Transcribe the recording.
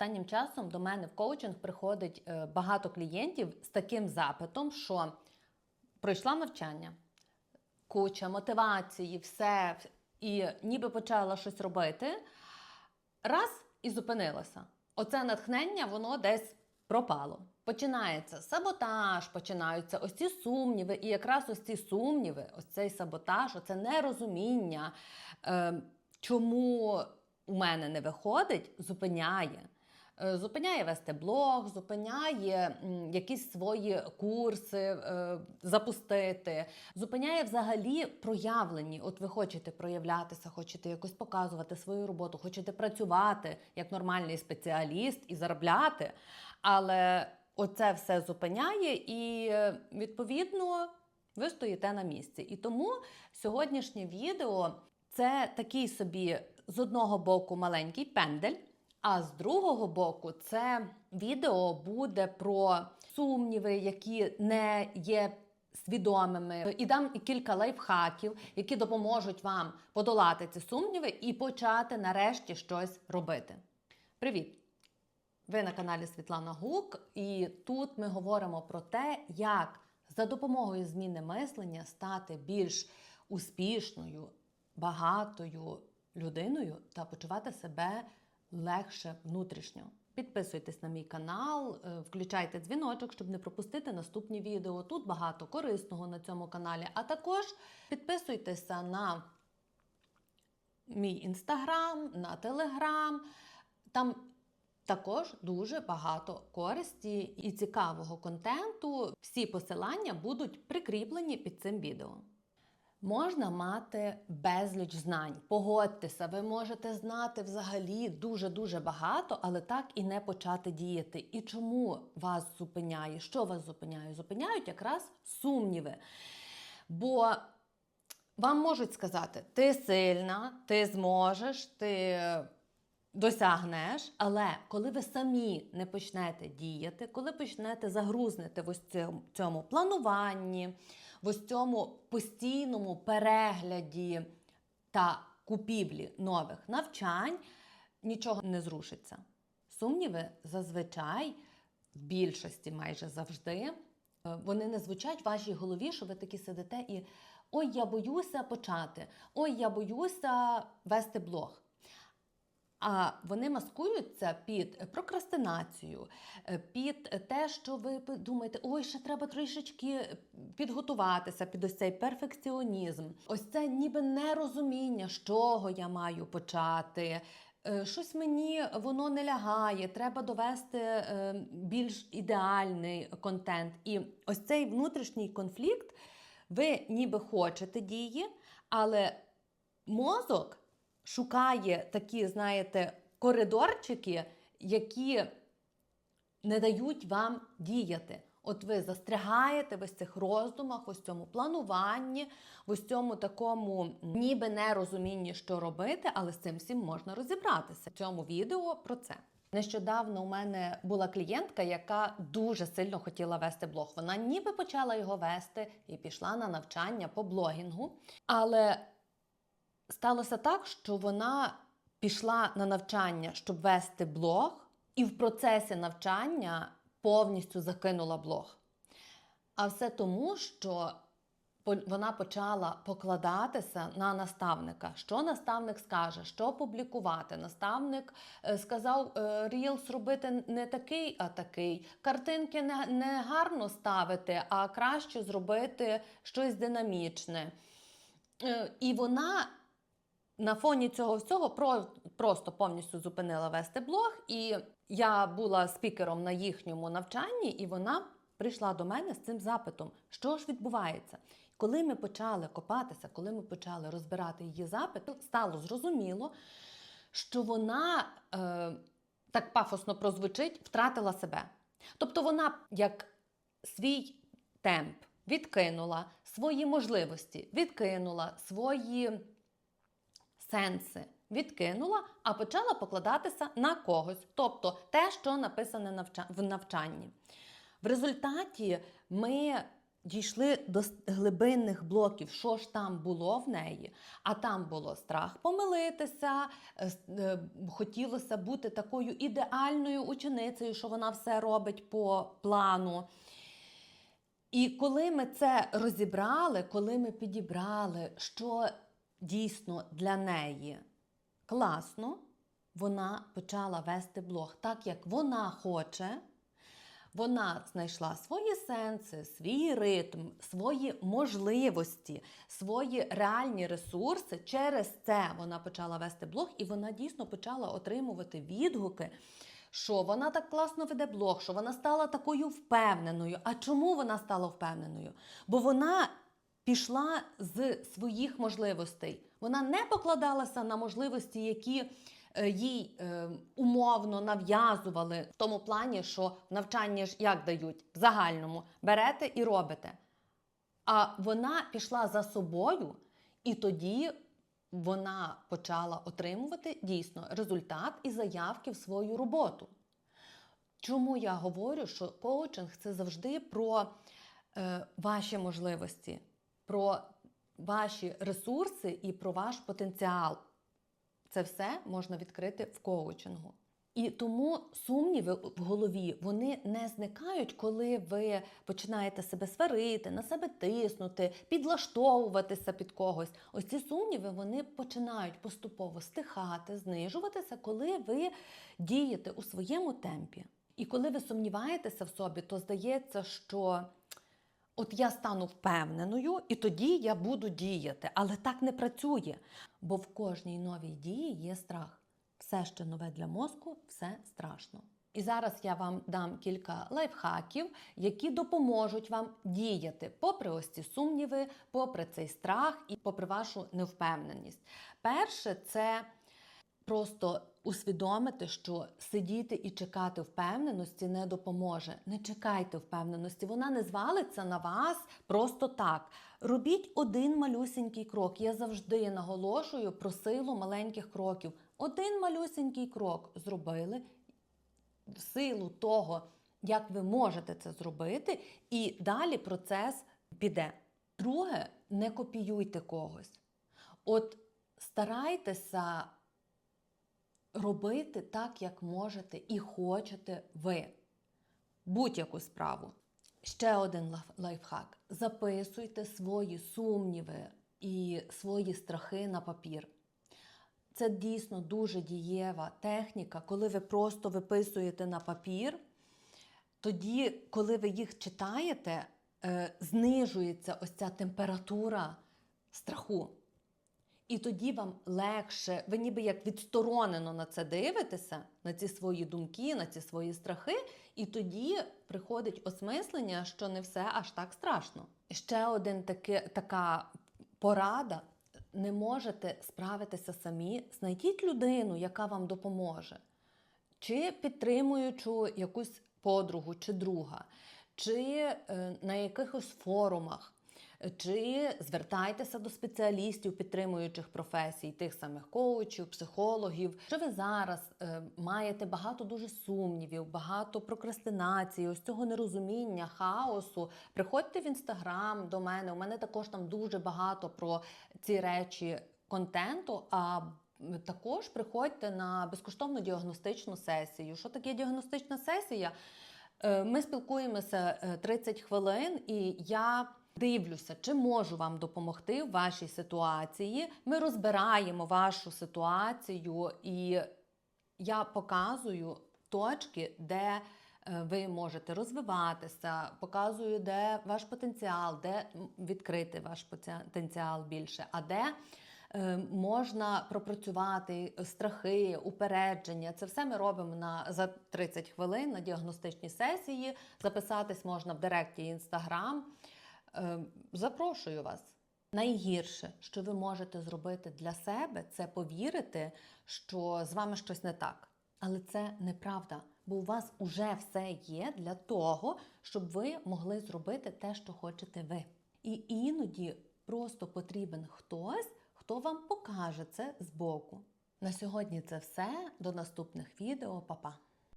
Останнім часом до мене в коучинг приходить е, багато клієнтів з таким запитом, що пройшла навчання, куча мотивації, все, і ніби почала щось робити, раз і зупинилася. Оце натхнення, воно десь пропало. Починається саботаж, починаються ось ці сумніви, і якраз ось ці сумніви, ось цей саботаж, оце нерозуміння, е, чому у мене не виходить, зупиняє. Е, Зупиняє вести блог, зупиняє якісь свої курси е, запустити, зупиняє взагалі проявлені. От ви хочете проявлятися, хочете якось показувати свою роботу, хочете працювати як нормальний спеціаліст і заробляти. Але оце все зупиняє, і е, відповідно ви стоїте на місці. І тому сьогоднішнє відео це такий собі з одного боку маленький пендель. А з другого боку, це відео буде про сумніви, які не є свідомими. І дам кілька лайфхаків, які допоможуть вам подолати ці сумніви і почати нарешті щось робити. Привіт! Ви на каналі Світлана Гук, і тут ми говоримо про те, як за допомогою зміни мислення стати більш успішною, багатою людиною та почувати себе легше внутрішньо. Підписуйтесь на мій канал, е, включайте дзвіночок, щоб не пропустити наступні відео. Тут багато корисного на цьому каналі. А також підписуйтеся на мій інстаграм, на телеграм. Там також дуже багато користі і цікавого контенту. Всі посилання будуть прикріплені під цим відео. Можна мати безліч знань. Погодьтеся, ви можете знати взагалі дуже-дуже багато, але так і не почати діяти. І чому вас зупиняє? Що вас зупиняє? Зупиняють якраз сумніви. Бо вам можуть сказати, ти сильна, ти зможеш, ти досягнеш, але коли ви самі не почнете діяти, коли почнете загрузнути в ось цьому плануванні, в ось цьому постійному перегляді та купівлі нових навчань, нічого не зрушиться. Сумніви зазвичай, в більшості майже завжди, е, вони не звучать в вашій голові, що ви такі сидите і ой, я боюся почати, ой, я боюся вести блог. А вони маскуються під прокрастинацію, е, під те, що ви думаєте, ой, ще треба трішечки підготуватися під ось цей перфекціонізм. Ось це ніби нерозуміння, з чого я маю почати. Е, Щось мені воно не лягає, треба довести е, більш ідеальний контент. І ось цей внутрішній конфлікт, ви ніби хочете дії, але мозок шукає такі, знаєте, коридорчики, які не дають вам діяти. От ви застрягаєте в ось цих роздумах, в ось цьому плануванні, в ось цьому такому ніби нерозумінні, що робити, але з цим всім можна розібратися. В цьому відео про це. Нещодавно у мене була клієнтка, яка дуже сильно хотіла вести блог. Вона ніби почала його вести і пішла на навчання по блогінгу. Але сталося так, що вона пішла на навчання, щоб вести блог, і в процесі навчання повністю закинула блог. А все тому, що вона почала покладатися на наставника. Що наставник скаже, що публікувати. Наставник е, сказав е, Reels робити не такий, а такий. Картинки не гарно ставити, а краще зробити щось динамічне. Е, І вона на фоні цього всього про, просто повністю зупинила вести блог. І я була спікером на їхньому навчанні, і вона прийшла до мене з цим запитом, що ж відбувається. Коли ми почали копатися, коли ми почали розбирати її запит, стало зрозуміло, що вона е, так пафосно прозвучить, втратила себе. Тобто вона як свій темп відкинула, свої можливості відкинула, свої сенси відкинула, а почала покладатися на когось, тобто те, що написане в навчанні. В результаті ми дійшли до глибинних блоків, що ж там було в неї. А там було страх помилитися, е, е, хотілося бути такою ідеальною ученицею, що вона все робить по плану. І коли ми це розібрали, коли ми підібрали, що дійсно для неї класно, вона почала вести блог так, як вона хоче. Вона знайшла свої сенси, свій ритм, свої можливості, свої реальні ресурси. Через це вона почала вести блог, і вона дійсно почала отримувати відгуки, що вона так класно веде блог, що вона стала такою впевненою. А чому вона стала впевненою? Бо вона пішла з своїх можливостей. Вона не покладалася на можливості, які е, їй е, умовно нав'язували в тому плані, що в навчанні ж як дають в загальному берете і робите. А вона пішла за собою, і тоді вона почала отримувати дійсно результат і заявки в свою роботу. Чому я говорю, що коучинг це завжди про е, ваші можливості, про ваші ресурси і про ваш потенціал. Це все можна відкрити в коучингу. І тому сумніви в голові вони не зникають, коли ви починаєте себе сварити, на себе тиснути, підлаштовуватися під когось. Ось ці сумніви вони починають поступово стихати, знижуватися, коли ви дієте у своєму темпі. І коли ви сумніваєтеся в собі, то здається, що от я стану впевненою, і тоді я буду діяти. Але так не працює. Бо в кожній новій дії є страх. Все, що нове для мозку, все страшно. І зараз я вам дам кілька лайфхаків, які допоможуть вам діяти, попри ось ці сумніви, попри цей страх і попри вашу невпевненість. Перше, це просто усвідомити, що сидіти і чекати впевненості не допоможе. Не чекайте впевненості, вона не звалиться на вас просто так. Робіть один малюсінький крок. Я завжди наголошую про силу маленьких кроків. Один малюсінький крок зробили в силу того, як ви можете це зробити, і далі процес піде. Друге, не копіюйте когось. От старайтеся робити так, як можете і хочете ви. Будь-яку справу. Ще один лайф- лайфхак. Записуйте свої сумніви і свої страхи на папір. Це дійсно дуже дієва техніка, коли ви просто виписуєте на папір, тоді, коли ви їх читаєте, е, знижується ось ця температура страху. І тоді вам легше, ви ніби як відсторонено на це дивитеся, на ці свої думки, на ці свої страхи, і тоді приходить осмислення, що не все аж так страшно. Ще один таки, така порада: не можете справитися самі, знайдіть людину, яка вам допоможе, чи підтримуючу якусь подругу чи друга, чи е, на якихось форумах. Чи звертайтеся до спеціалістів підтримуючих професій, тих самих коучів, психологів. Що ви зараз е, маєте багато дуже сумнівів, багато прокрастинації, ось цього нерозуміння, хаосу. Приходьте в інстаграм до мене. У мене також там дуже багато про ці речі контенту. А також приходьте на безкоштовну діагностичну сесію. Що таке діагностична сесія? Е, Ми спілкуємося е, 30 хвилин, і я дивлюся, чи можу вам допомогти в вашій ситуації. Ми розбираємо вашу ситуацію, і я показую точки, де е, ви можете розвиватися, показую, де ваш потенціал, де відкрити ваш потенціал більше, а де е, можна пропрацювати страхи, упередження. Це все ми робимо на за 30 хвилин на діагностичній сесії. Записатись можна в директі Інстаграм. Е, Запрошую вас. Найгірше, що ви можете зробити для себе, це повірити, що з вами щось не так. Але це неправда, бо у вас уже все є для того, щоб ви могли зробити те, що хочете ви. І іноді просто потрібен хтось, хто вам покаже це збоку. На сьогодні це все. До наступних відео, Па-па!